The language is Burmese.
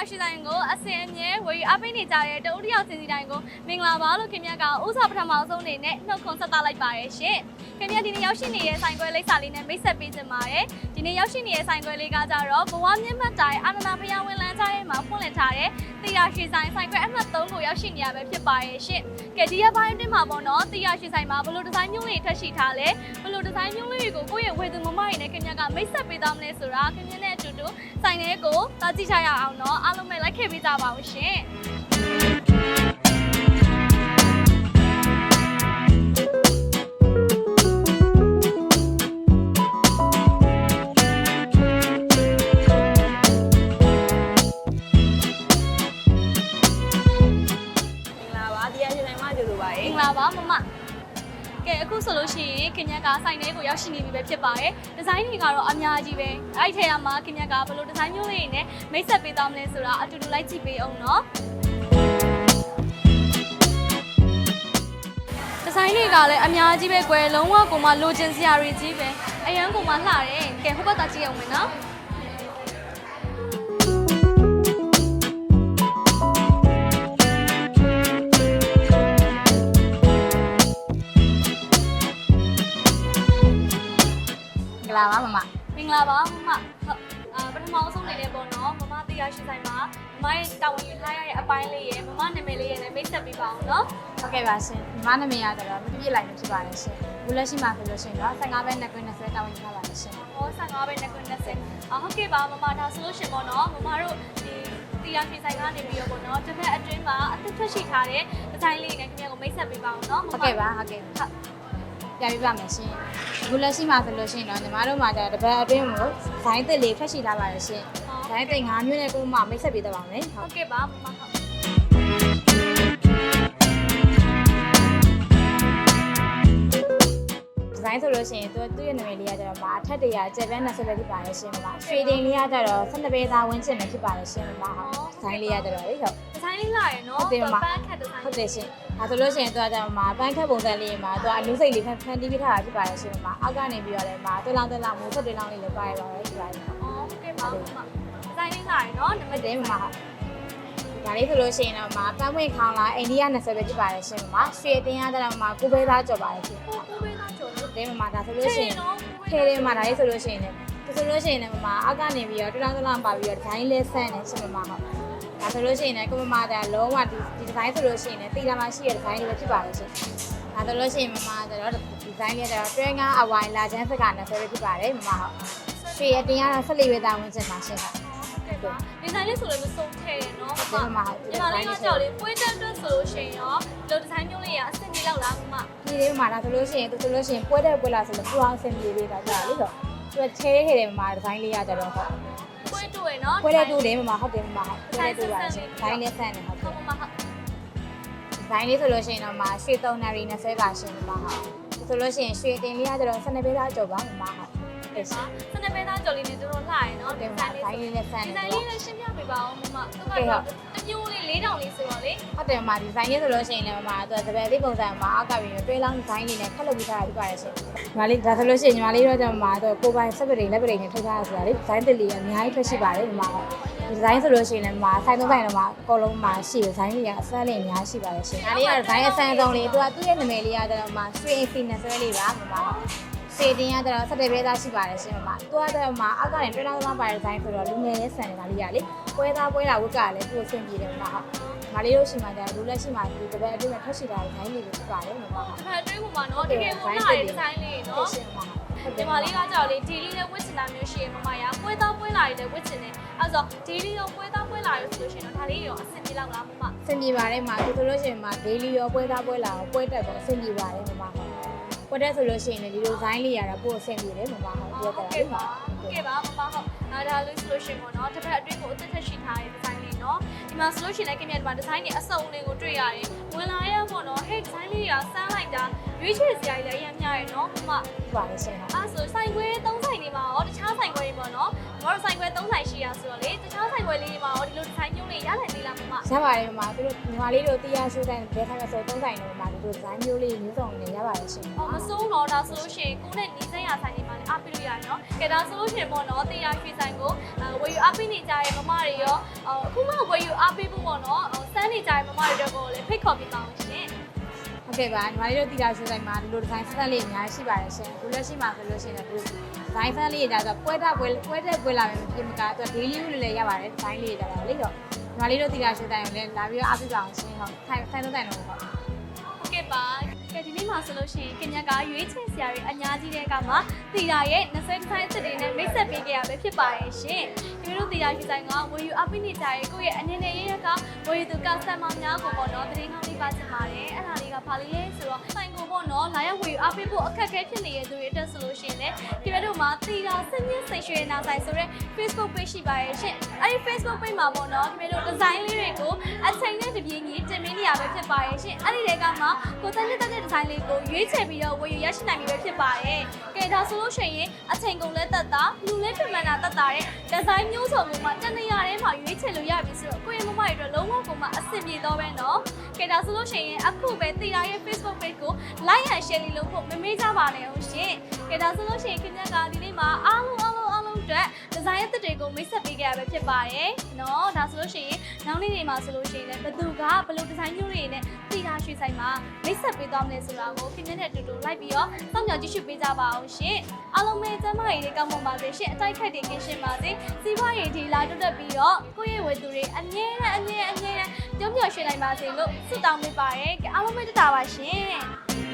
တရားရှိဆိုင်ကိုအစင်အမြဲဝယ်ယူအပိနေကြတဲ့တဦးတစ်ယောက်ချင်းစီတိုင်းကိုမင်္ဂလာပါလို့ခင်ဗျကဥစားပထမဆုံးအနေနဲ့နှုတ်ခွန်းဆက်သလိုက်ပါရရှင်ခင်ဗျဒီနေ့ရောက်ရှိနေတဲ့ဆိုင်ခွဲလိပ်စာလေးနဲ့မိတ်ဆက်ပေးချင်ပါတယ်ဒီနေ့ရောက်ရှိနေတဲ့ဆိုင်ခွဲလေးကကြတော့ဘဝမြင့်မတ်တိုင်းအာနန္ဒဖျားဝင်လန်းကြားထဲမှာဖွင့်လှစ်ထားတဲ့တရားရှိဆိုင်ဆိုင်ခွဲအမှတ်3ကိုရောက်ရှိနေရပဲဖြစ်ပါရရှင်ကဲဒီရက်ပိုင်းအတွင်းမှာပေါ့နော်တရားရှိဆိုင်မှာဘယ်လိုဒီဇိုင်းမျိုးလေးထက်ရှိထားလဲဘယ်လိုဒီဇိုင်းမျိုးလေးတွေကိုကိုယ့်ရဲ့ဝယ်သူမမတွေနဲ့ခင်ဗျကမိတ်ဆက်ပေးသားမလဲဆိုတာခင်ဗျနဲ့အတူတူဆိုင်လေးကိုတာကြည့်ချရအောင်နော်အားလုံးပဲလိုက်ခဲ့ပေးကြပါဦးရှင် ကဲအခုဆိုလို့ရှိရင်ခင်ဗျကဆိုင်လေးကိုရောက်ရှိနေပြီပဲဖြစ်ပါတယ်ဒီဇိုင်းတွေကတော့အများကြီးပဲအဲ့ဒီထဲမှာခင်ဗျကဘယ်လိုဒီဇိုင်းမျိုးလေးတွေနဲ့မိတ်ဆက်ပေးသားမလဲဆိုတာအတူတူလိုက်ကြည့်ပေးအောင်နော်ဒီဇိုင်းတွေကလည်းအများကြီးပဲကွယ်လုံးဝကိုမှလိုချင်စရာတွေကြီးပဲအရန်ကိုမှလှတယ်ကဲဟိုဘက်ကကြည့်အောင်မယ်နော် ဂလာပါမမဟုတ်အာပထမဆုံးနေလေးပေါ့နော်မမတရားရှိဆိုင်မှာမမရဲ့တာဝန်ယူထားရတဲ့အပိုင်းလေးရယ်မမနာမည်လေးရယ်နဲ့မိတ်ဆက်ပေးပါအောင်နော်ဟုတ်ကဲ့ပါရှင်ညီမနာမည်ကတော့မပြည့်လိုက်နေဖြစ်ပါတယ်ရှင်ဘူးလက်ရှိမှာဆိုလို့ရှိရင်တော့15ပဲနှစ်ကွင်း20တောင်းယူထားပါတယ်ရှင်ဟော15ပဲနဲ့ကွ20အာဟုတ်ကဲ့ပါမမဒါဆိုလို့ရှင်ပေါ့နော်မမတို့ဒီတရားရှိဆိုင်ကနေပြီးတော့ပေါ့နော်တစ်ဖက်အတွင်းမှာအသက်ထွက်ရှိထားတဲ့ဒီဇိုင်းလေးနဲ့ခင်ဗျာကိုမိတ်ဆက်ပေးပါအောင်နော်မမဟုတ်ကဲ့ပါဟုတ်ကဲ့ဟုတ် ပြပြပါမယ်ရှင်ဘူးလက်ရှိမှာဆိုလို့ရှိရင်တော့ညီမတို့မှာကျတော့တပတ်အတွင်းကိုဇိုင်းသစ်လေးဖက်ရှိထားပါတယ်ရှင်ဇိုင်းသစ်9မျိုးနဲ့ကိုမှမိတ်ဆက်ပေးတော့ပါမယ်ဟုတ်ဟုတ်ကဲ့ပါမမဟုတ်ဒီဇိုင်းဆိုလို့ရှိရင်သူသူ့ရဲ့နာမည်လေးကကျတော့မှာအထက်တရကျက်ပန်း20ပဲဖြစ်ပါတယ်ရှင်မရွှေတိန်လေးကကျတော့12ပဲသားဝင်းချင်ပဲဖြစ်ပါတယ်ရှင်မဟုတ်ဒီဇိုင်းလေးကကျတော့လေဟုတ်ဒီဇိုင်းလေးလာရယ်နော်ဟုတ်တယ်မမပန်းခတ်ဒီဇိုင်းဟုတ်တယ်ရှင် ဒါဆိုလို့ရှိရင်သူကကျတော့မှာပန်းခက်ပုံစံလေးမှာသူကအလူစိတ်လေးဖန်ဖန်တီးပြထားတာဖြစ်ပါတယ်ရှင်မှာအောက်ကနေပြီးတော့လည်းမှာတွလောင်းတွလောင်းမိုးဆက်တွလောင်းလေးလည်းပါရပါပဲဖြစ်ပါတယ်ဟုတ်အော်ဟုတ်ကဲ့ပါမမဒီဇိုင်းလေးလာရယ်နော်နံပါဟုတ်တ်တယ်မမဟုတ်ဒါလေးဆိုလို့ရှိရင်တော့မှာပန်းပွင့်ခေါင်းလာအိန္ဒိယ20ပဲဖြစ်ပါတယ်ရှင်မှာရွှေတင်ရတဲ့မှာကိုပဲသားကြော်ပါတယ်ရှင်ကိုကိုပဲသားကျော်လို့တယ်မမဒါဆိုလို့ရှိရင်နော်ထဲတယ်မှာဒါလေးဆိုလို့ရှိရင်လည်းဒါဆိုလို့ရှိရင်လည်းမမအောက်ကနေပြီးတော့တွလောင်းတွလောင်းပါပြီးတော့ဒီဇိုင်းလေးဆန်းနေရှင်မမဟုတ် ဒါဆိုလို့ရှိရင်လည်းကိုမမကလုံးဝဒီဒီဒီဇိုင်းဆိုလို့ရှိရင်လည်းတီလာမရှိတဲ့ဒီဇိုင်းလေးပဲဖြစ်ပါတယ်ရှင်ဒါဆိုလို့ရှိရင်မမကျတော့ဒီဇိုင်းလေးကျတော့တွဲငါအဝိုင်လာချမ်းစကနဲ့ဆွဲရဖြစ်ပါတယ်မမဟုတ်ရွှေရတင်ရတာဆက်လေးပဲတာဝန်ချင်ပါရှင်ဟုတ်ကဲ့ပါဒီဇိုင်းလေးဆိုလည်းမစုံထဲရနော်ဒီမှာမှာဒီမှာလေးကကြောက်လေးပွဲတက်တက်ဆိုလို့ရှိရင်ရောဒီလိုဒီဇိုင်းမျိုးလေးကအဆင်ပြေလောက်လားမမဒီလေးမှာဒါဆိုလို့ရှိရင်သူဆိုလို့ရှိရင်ပွဲတဲ့ပွဲလာဆိုလို့ပူအောင်ဆင်ပြေပေးတာကြာလေဆိုသူကချဲခဲ့တယ်မမဒီဇိုင်းလေးရကြတော့ဟုတ်ပွဲ တူရနော်ပွဲတဲ့တူတယ်မမဟုတ်တယ်မမဟုတ်ပွဲတဲ့တူပါရှင်ဒီဇိုင်းလေးဆန်တယ်ဟုတ်ဟုတ်မမဟုတ်ဒီဇိုင်းလေးဆိုလို့ရှိရင်တော့မရွှေသုံးနာရီနဲ့ဆွဲပါရှင်မမဟုတ်ဆိုလို့ရှိရင်ရွှေတင်လေးရကြတော့12ပေးသားကြော်ပါမမဟုတ်ဟု တ်ရှင်စနေပဲသားကြော်လေးနဲ့တို့တော့လှရနော်ဒီမှာဇိုင်းလေးနဲ့ဆန်ဒီတယ်ဇိုင်းလေးနဲ့ရှင်းပြပေးပါအောင်မမသူကတော့တမျိုးလေး၄တောင်လေးဆိုတော့လေဟုတ်တယ်မဒီဇိုင်းလေးဆိုလို့ရှိရင်လည်းမမသူကတပည့်လေးပုံစံမှာအောက်ကပြီးတွဲလောင်းဒီဇိုင်းလေးနဲ့ခက်လုပ်ပြီးထားတာဖြစ်ပါတယ်ရှင်ညီမလေးဒါဆိုလို့ရှိရင်ညီမလေးတော့ကျမတော့ကိုပိုင်စက်ပရိလက်ပရိနဲ့ထုတ်ထားရဆိုတာလေဒီဇိုင်းတစ်လေးအများကြီးထွက်ရှိပါတယ်ဒီမှာဒီဇိုင်းဆိုလို့ရှိရင်လည်းမဆိုင်သုံးဆိုင်တော့မှာအကုန်လုံးမှာရှိတယ်ဇိုင်းလေးကအစမ်းလေးအများရှိပါတယ်ရှင်ဒါလေးကဇိုင်းအစမ်းဆုံးလေးသူကသူ့ရဲ့နာမည်လေးကတော့မှာရွှေအစီနဲ့ဆွဲလေးပါမမ စေတင်ရတော့ဆက်တယ်ပဲသားရှိပါတယ်ရှင်မမသူကတော့မှာအောက်ကနေတွဲလောင်းလောင်းပါတဲ့ဇိုင်းဆိုတော့လူငယ်ရဲ့ဆန်နေတာလေးရလေပွဲသားပွဲလာဝတ်ကလည်းသူ့ကိုဆင်ပြေတယ်မမဟုတ်မလေးတို့ရှိမှကြလူလက်ရှိမှဒီတပည့်အတွင်းမှာထွက်ရှိတာဇိုင်းလေးတွေဖြစ်ပါတယ်မမဟုတ်ဒီမှာအတွင်းမှာနော်တကယ်ကိုလှရဒီဇိုင်းလေးဟုတ်နော်ရှင်မမဟုတ်ဒီမှာလေးကကြောက်လေးဒီလေးနဲ့ဝစ်ချင်တာမျိုးရှိရင်မမရပွဲသားပွဲလာရတဲ့ဝစ်ချင်တယ်အဲဆိုဒီလေးရောပွဲသားပွဲလာရဆိုလို့ရှိရင်တော့ဒါလေးရောအဆင်ပြေလောက်လားမမဆင်ပြေပါတယ်မှာသူဆိုလို့ရှိရင်မှာ daily ရောပွဲသားပွဲလာရောပွဲတက်တော့ဆင်ပြေပါတယ်မမဟုတ် ပွဲတက်ဆိုလို့ရှိရင်လည်းဒီလိုဇိုင်းလေးရတာပို့ဆင်ပြေတယ်မမဟုတ်ပြောကြတာကဲ့ပါကဲ့ပါမမဟုတ်အဲဒါလို့ဆိုလို့ရှိရင်ပေါ့နော်တစ်ဖက်အတွင်းကိုအသက်သက်ရှိထားတဲ့ဒီဇိုင်းလေးနော်ဒီမှာဆိုလို့ရှိရင်လည်းခင်ဗျာဒီမှာဒီဇိုင်းတွေအစုံလေးကိုတွေ့ရတယ်ဝင်လာရပေါ့နော်ဟဲ့ဒီဇိုင်းလေးကစမ်းလိုက်တာရွေးချယ်စရာကြီးလည်းအများများရယ်နော်မမဖြစ်ပါတယ်ရှင်ဟုတ်အဲ့ဆိုဆိုင်ခွဲ၃ဆိုင်နေမှာရောတခြားဆိုင်ခွဲတွေပေါ့နော် ရပါတယ်မှာသူတို့ညီမလေးတို့တရားရှိုးတိုင်းဘယ်ထိုင်မဆိုသုံးဆိုင်လုံးမှာသူတို့ဇိုင်းမျိုးလေးမျိုးစုံနေရပါတယ်ရှင်အော်မစိုးတော့ဒါဆိုလို့ရှိရင်ကိုနဲ့နီးစပ်ရဆိုင်တွေမှာလည်းအားပေးလို့ရတယ်နော်ကဲဒါဆိုလို့ရှိရင်ပေါ့နော်တရားရွှေဆိုင်ကိုဝယ်ယူအားပေးနေကြတဲ့မမတွေရောအခုမှပေါ့နော်ဟိုစမ်းနေကြတဲ့မမတွေတို့ကိုလည်းဖိတ်ခေါ်ပေးပါအောင်ရှင် ဟုတ်ကဲ့ပါညီမလေးတို့တီတာရွှေဆိုင်မှာဒီလိုဒီဇိုင်းဆက်လေးအများကြီးရှိပါတယ်ရှင်အခုလက်ရှိမှာဆိုလို့ရှိရင်လည်းဒီဇိုင်းဆက်လေးတွေဒါဆိုပွဲတာပွဲပွဲတဲ့ပွဲလာမယ်ပြင်မကာသူ daily လို့လည်းရပါတယ်ဒီဇိုင်းလေးတွေဒါလေတော့ညီမလေးတို့တီတာရွှေဆိုင်ကိုလည်းလာပြီးတော့အားပေးပါအောင်ရှင်ဟုတ်ထိုင်ဆိုင်တော့တိုင်တော့ဟုတ်ဟုတ်ကဲ့ပါကဲဒီနေ့မှာဆိုလို့ရှိရင်ခင်ဗျာကရွေးချယ်ဆရာတွေအများကြီးတဲ့ကမှာတီတာရဲ့20ဆိုင်အစ်တွေနဲ့မိတ်ဆက်ပေးကြရပဲဖြစ်ပါရဲ့ရှင်ဒီလိုတီတာရှိဆိုင်ကဝယ်ယူအပိနေကြရဲ့ကိုယ့်ရဲ့အနေနဲ့ရရကဝယ်ယူသူကစတမာများကိုပေါ့နော်တရင်ကောင်းလေး အပိဖို့အခက်အခဲဖြစ်နေတဲ့သူတွေအတွက်ဆိုလို့ရှိရင်လည်းခင်ဗျားတို့မှာတီတာစင်မြင့်စိတ်ရွှေနာဆိုင်ဆိုတဲ့ Facebook page ရှိပါရဲ့ရှင်အဲ့ဒီ Facebook page မှာပေါ့နော်ခင်ဗျားတို့ဒီဇိုင်းလေးတွေကိုအချိန်နဲ့တပြေးညီတင်မင်းနေရပဲဖြစ်ပါရဲ့ရှင်အဲ့ဒီတွေကမှကိုတက်တက်တဲ့ဒီဇိုင်းလေးကိုရွေးချယ်ပြီးတော့ဝယ်ယူရရှိနိုင်ပြီပဲဖြစ်ပါရဲ့ကဲဒါဆိုလို့ရှိရင်အချိန်ကုန်လဲတက်တာလူလဲပြင်မှန်တာတက်တာတဲ့ဒီဇိုင်းမျိုးစုံကိုမှတနေရာထဲ ဆင်ပြေတော့ပဲနော်ကဲဒါဆိုလို့ရှိရင်အခုပဲတီတာရဲ့ Facebook page ကို like and share လေးလုပ်ဖို့မမေ့ကြပါနဲ့ဟုတ်ရှင်ကဲဒါဆိုလို့ရှိရင်ခင်ဗျာကဒီနေ့မှာအားလုံးအားလုံးအားလုံးအတွက်ဒီဇိုင်းရဲ့တက်တွေကိုမိတ်ဆက်ပေးကြရပဲဖြစ်ပါတယ်နော်ဒါဆိုလို့ရှိရင်နောက်နေ့တွေမှာဆိုလို့ရှိရင်လည်းဘယ်သူကဘယ်လိုဒီဇိုင်းမျိုးတွေနဲ့တီတာရွှေဆိုင်မှာမိတ်ဆက်ပေးသွားမလဲဆိုတာကိုခင်ဗျာနဲ့အတူတူလိုက်ပြီးတော့စောင့်မျှော်ကြည့်ရှုပေးကြပါအောင်ရှင်အားလုံးပဲကျမ်းမာရေးတွေကောင်းမွန်ပါစေရှင်အတိုက်ခိုက်တွေကင်းရှင်းပါစေစီးပွားရေးဒီလာတက်တက်ပြီးတော့ကိုယ့်ရဲ့ဝေသူတွေအမြဲတမ်းအမြဲအမြဲတမ်း ပြုံးပျော်ရွှင်နိုင်ပါစေလို့ဆုတောင်းပေးပါရယ်အားလုံးပဲတတာပါရှင်